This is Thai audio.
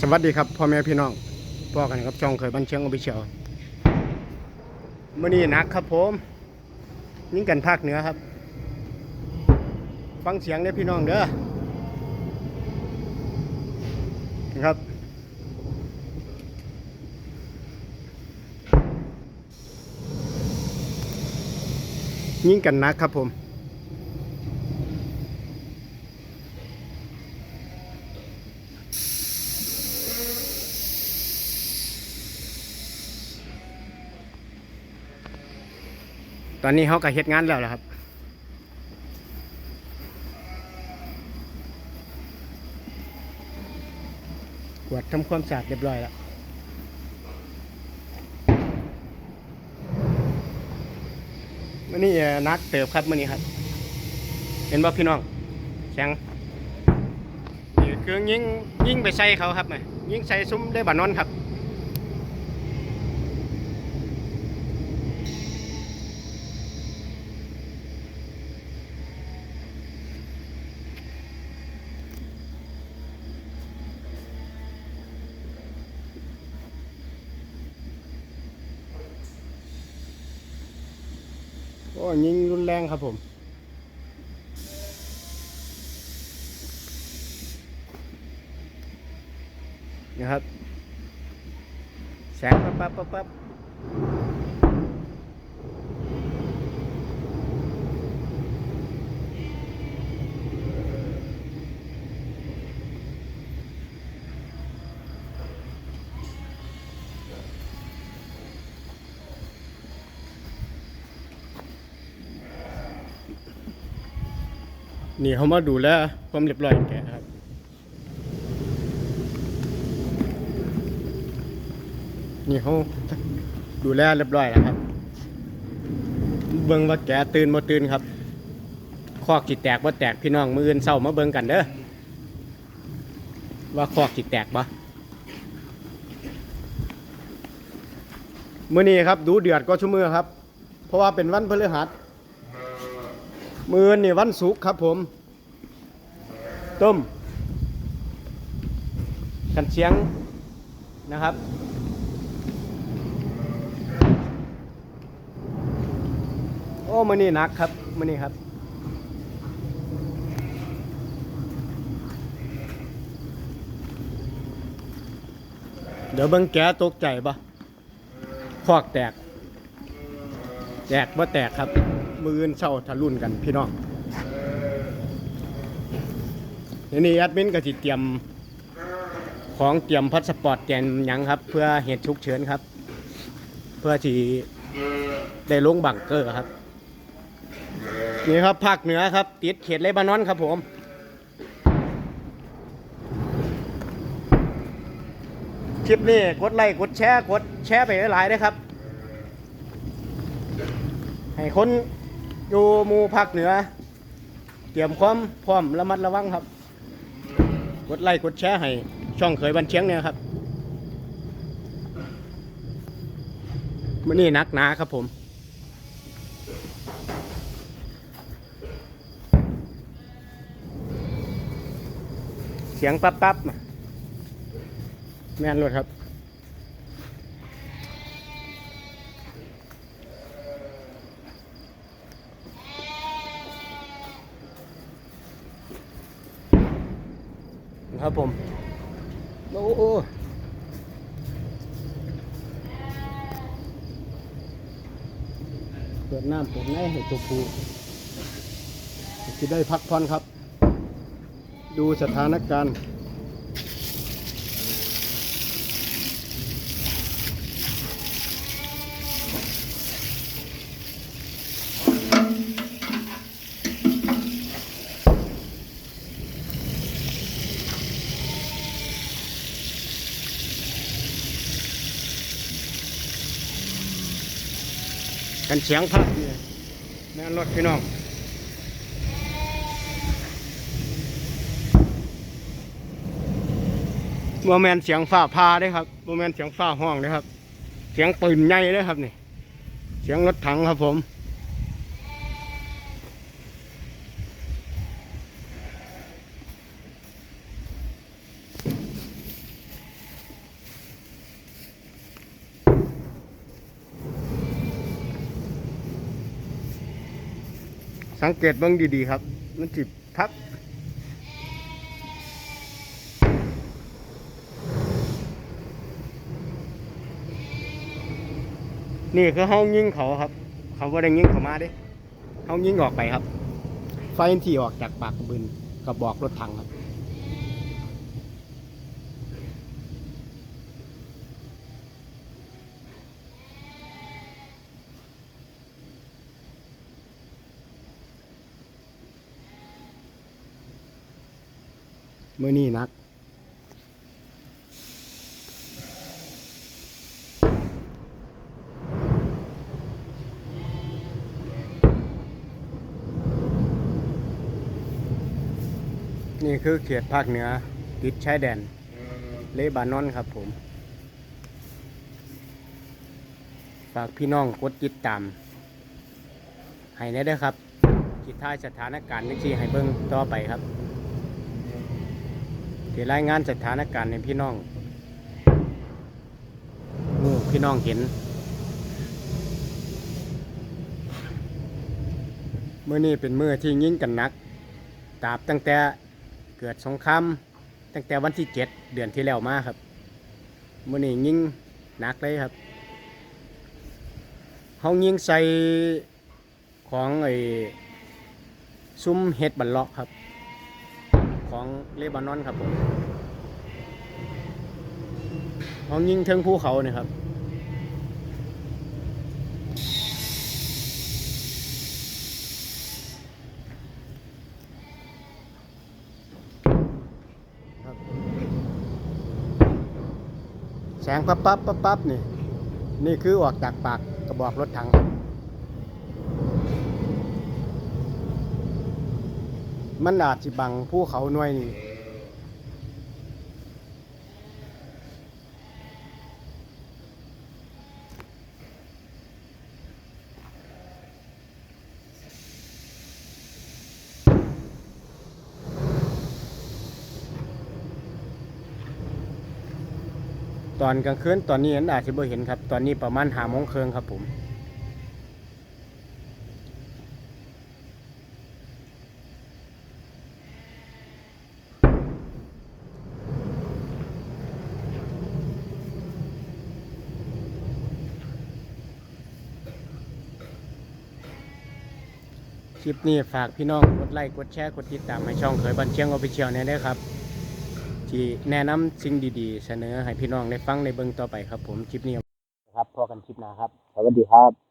สวัสดีครับพ่อแม่พี่น้องพ่อกันครับช่องเคยบันเชียงอภิเชียวมื่อนี้นักครับผมยิ่งกันภาคเหนือครับ ฟังเสียงได้พี่น้องเด้อนะครับยิ่งกันนักครับผม อนนี้เขาก็เฮ็ดงานแล้วล่ะครับ กวาดทำความสะอาดเรียบร้อยแล้วมื่อนี้เอ่อนักเติบครับมื่อนี้ครับ เห็นบ่พี่น้องแสงนี่คืองยิงยิงไปใส่เขาครับน่ะยิงใส่ซุ้มได้บานอนครับ โอ้ยิงรุนแรงครับผม นะครับแสงปั๊บปั๊บปั๊บปั๊บ นี่เขามาดูแลความเรียบร้อยแกครับนี่เขาดูแลเรียบร้อยแล้วครับ เบิ่งว่าแกตื่นบ่ตื่นครับคอกจิแตกบ่าแตกพี่น้องมืออื่นเศร้ามาเบิ่งกันเด้อว่าคอกจิแตกบ่มื้อนี้ครับดูเดือดก็ชั่วมือครับ เพราะว่าเป็นวันพฤหัส มือนี่วันศุกร์ครับผม ต้ม กันเชียงนะครับ โอ้มันนี่นักครับมันนี่ครับเดี๋ยวเบิ่งแกตกใจปะคอกแตก แตกว่าแตกครับ มืออื่นเศร้าทะลุนกันพี่น้องทีนี้แอดมินก็สิเตรียมของเตรียมพาสปอร์ตแกนยังครับ เพื่อเหตุฉุกเฉินครับ เพื่อที่ได้ลงบังเกอร์ครับนี่ครับภาคเหนือครับ ติดเขตเลบานอนครับผมคลิปนี้กดไลค์กดแชร์กดแชร์ไปหลายๆนะครับ ให้คนอยู่หมู่ภาคเหนือ เตรียมความพร้อมระมัดระวังครับ กดไลค์กดแชร์ให้ช่องเคยบันเชียงเนี่ยครับมันนี่นักหนาครับผมเสียงปั๊บปั๊บน่ะแม่นรถครับ ครับผม โอ้โหเปิดน้ำเปิดไงให้ตัวผู้จะได้พักผ่อนครับ ดูสถานการณ์ กันเสียงพักนี่แม่นรถพี่น้องโมแมนเสียงฟ้าพาเด้ครับโมแมนเสียงฟ้าห้องเด้ครับ เสียงปืนใหญ่เด้ครับนี่ เสียงรถถังครับผม สังเกตเบิ่งดีๆครับ มันจิพักนี่คือห้องยิงเขาครับ เขาบ่ได้ยิงเขามาดิห้องยิงออกไปครับ ไฟที่ออกจากปากกระบืนกระบอกรถถังครับ มื่อนี้นัก นี่คือเขตภาคเหนือ ติดชายแดน เลบานอนครับผม ฝากพี่น้องกดติดตาม ให้แน่ด้อครับคิดท้าสถานการณ์นี่ที่ให้เบิ่งต่อไปครับ ที่รายงานสถานการณ์ในพี่น้องงูพี่น้องเห็นเมื่อนี้เป็นเมื่อที่ยิงกันหนักตราบตั้งแต่เกิดสงครามตั้งแต่วันที่เจ็ดเดือนที่แล้วมาครับเมื่อนี้ยิงหนักเลยครับเขายิงใส่ของไอ้ซุ้มเฮ็ดบันเลาะครับ ของเลบานอนครับผมเขายิงเทิงภูเขาเนี่ยครับครับแสงปั๊บปั๊บปั๊บปั๊บนี่ นี่คือออกจากปากกระบอกรถถังครับ มันอาจสิบังภูเขาหน่วยนี่ตอนกลางคืนตอนนี้อันอาจจะบ่เห็นครับ ตอนนี้ประมาณหาโมงเครึ่งครับผม ลิปนี้ฝากพี่น้องกดไลค์กดแชร์กดติดตามให้ช่องเคยบันเชียงออฟฟิเชียลเนี่ยด้ครับ ที่แนะนำสิ่งดีๆ เสนอให้พี่น้องได้ฟังในเบื้องต่อไปครับผมคลิปนี้ครับพอกันคลิปหน้าครับ สวัสดีครับ